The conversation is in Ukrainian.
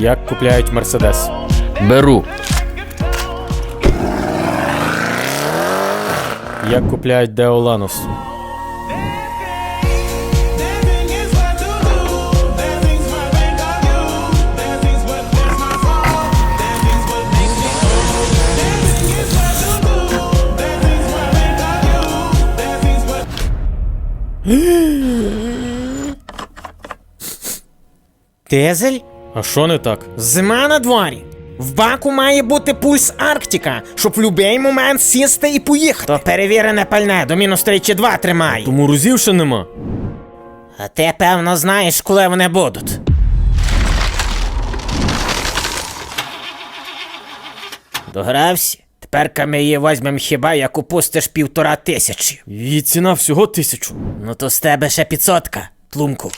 Як купляють Мерседес? Беру. Як купляють Деоланус? Дизель? А що не так? Зима на дворі. В баку має бути пульс Арктика, щоб в будь-який момент сісти і поїхати. То перевірене пальне до мінус 3 чи 2 тримає. Тому розів ще нема. А ти, певно, знаєш, коли вони будуть. Догрався? Тепер ми її возьмем хіба, як упустиш півтора тисячі. Її ціна всього тисячу. Ну то з тебе ще п'ятсотка, тлумку.